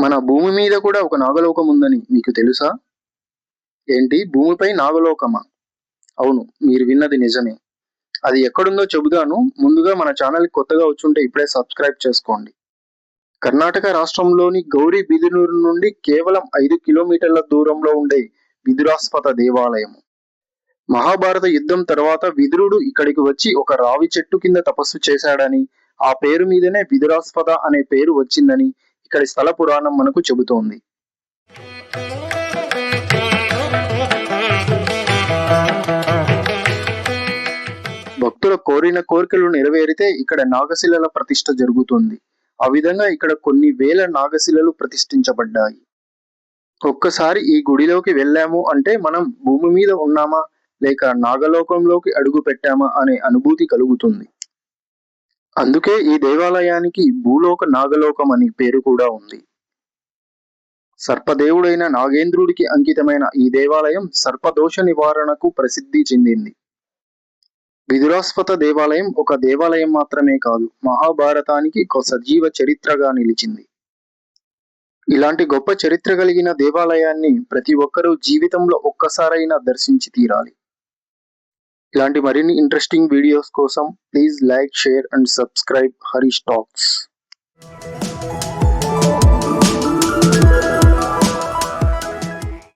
మన భూమి మీద కూడా ఒక నాగలోకం ఉందని మీకు తెలుసా? ఏంటి? భూమిపై నాగలోకమా? అవును మీరు విన్నది నిజమే. అది ఎక్కడుందో చెబుతాను. ముందుగా మన ఛానల్ కొత్తగా వచ్చుంటే ఇప్పుడే సబ్స్క్రైబ్ చేసుకోండి. కర్ణాటక రాష్ట్రంలోని గౌరీ బిదునూరు నుండి కేవలం ఐదు కిలోమీటర్ల దూరంలో ఉండే విదురాస్పత దేవాలయం మహాభారత యుద్ధం తర్వాత విదురుడు ఇక్కడికి వచ్చి ఒక రావి చెట్టు కింద తపస్సు చేశాడని ఆ పేరు మీదనే విదురాస్పద అనే పేరు వచ్చిందని ఇక్కడి స్థల పురాణం మనకు చెబుతోంది. భక్తుల కోరిన కోరికలు నెరవేరితే ఇక్కడ నాగశిలల ప్రతిష్ట జరుగుతుంది. ఆ విధంగా ఇక్కడ కొన్ని వేల నాగశిలలు ప్రతిష్ఠించబడ్డాయి. ఒక్కసారి ఈ గుడిలోకి వెళ్ళాము అంటే మనం భూమి మీద ఉన్నామా లేక నాగలోకంలోకి అడుగు పెట్టామా అనే అనుభూతి కలుగుతుంది. అందుకే ఈ దేవాలయానికి భూలోక నాగలోకం అని పేరు కూడా ఉంది. సర్పదేవుడైన నాగేంద్రుడికి అంకితమైన ఈ దేవాలయం సర్పదోష నివారణకు ప్రసిద్ధి చెందింది. విదురాస్పత దేవాలయం ఒక దేవాలయం మాత్రమే కాదు మహాభారతానికి ఒక సజీవ చరిత్రగా నిలిచింది. ఇలాంటి గొప్ప చరిత్ర కలిగిన దేవాలయాన్ని ప్రతి ఒక్కరూ జీవితంలో ఒక్కసారైనా దర్శించి తీరాలి. ఇలాంటి మరిన్ని ఇంట్రెస్టింగ్ వీడియోస్ కోసం please like share and subscribe Harish talks